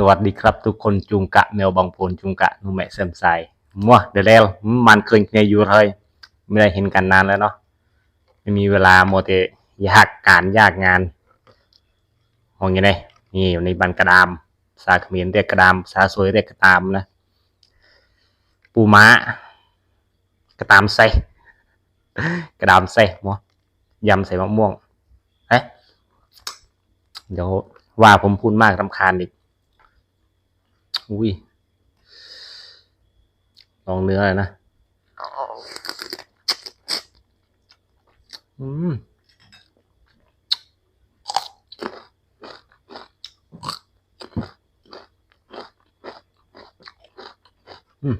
สวัสดีครับทุกคนจุงกะแมวบางพลจุงกะนุแมะเซมไซมัวเดยวแล้วมันเคยเคยอยู่เลยไม่ได้เห็นกันนานแล้วเนาะไม่มีเวลาโมเตยากการยากงานมองยังไงนี่อยู่ในบันกระดามภาเขมรเรียกกระดามภาสวยเรียกกระตามนะ ปูม้ากระตามใส่กระดามใส่มัวยำใส่มะม่วงเอ๊ะเดี๋ยวว่าผมพูดมากรำคาญอีก อุ้ยลองเนื้อเลยนะอืมอืม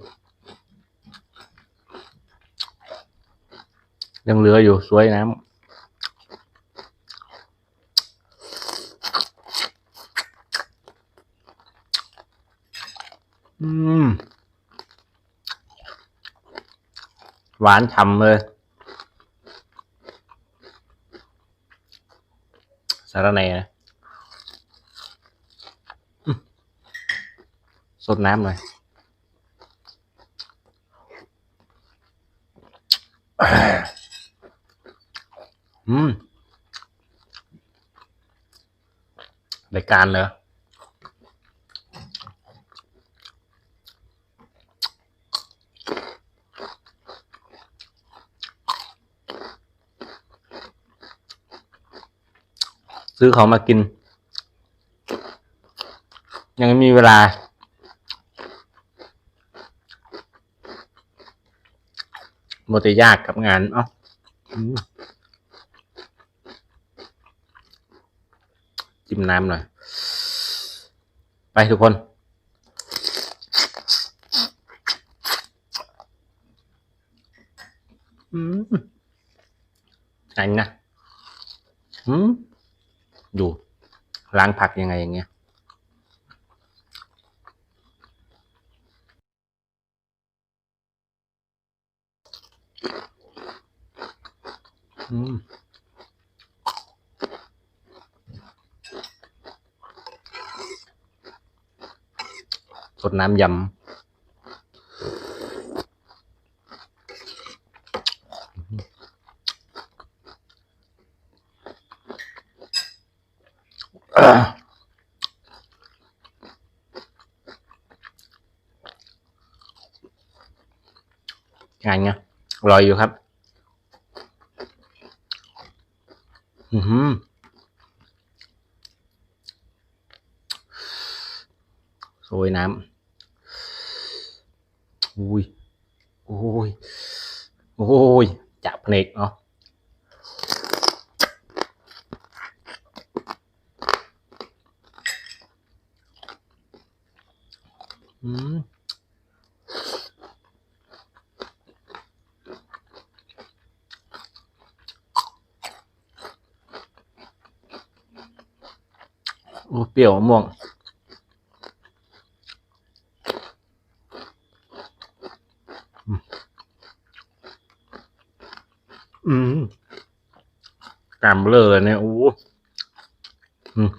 ยังเหลืออยู่สวยน้ำ อืม หวานฉ่ำเลยสาระแหน่นะสดน้ำหน่อยอืมรายการเลย ซื้อของมากิน ยังไม่มีเวลา โมติยากกับงานเอ้าอืมจิ้มน้ำหน่อย ไปทุกคน อืมอันนะอืม อยู่ล้างผักยังไงอย่างเงี้ยอืมสดน้ำยำ งานไงอร่อยอยู่ครับ อือหือโรยน้ำอุ้ยโอ้ย โอ้ย จับเพลกเนาะ อืมโอ้เปรี้ยวมะม่วงอืมอืมกามเลอเลยเนี่ยโอ้อืม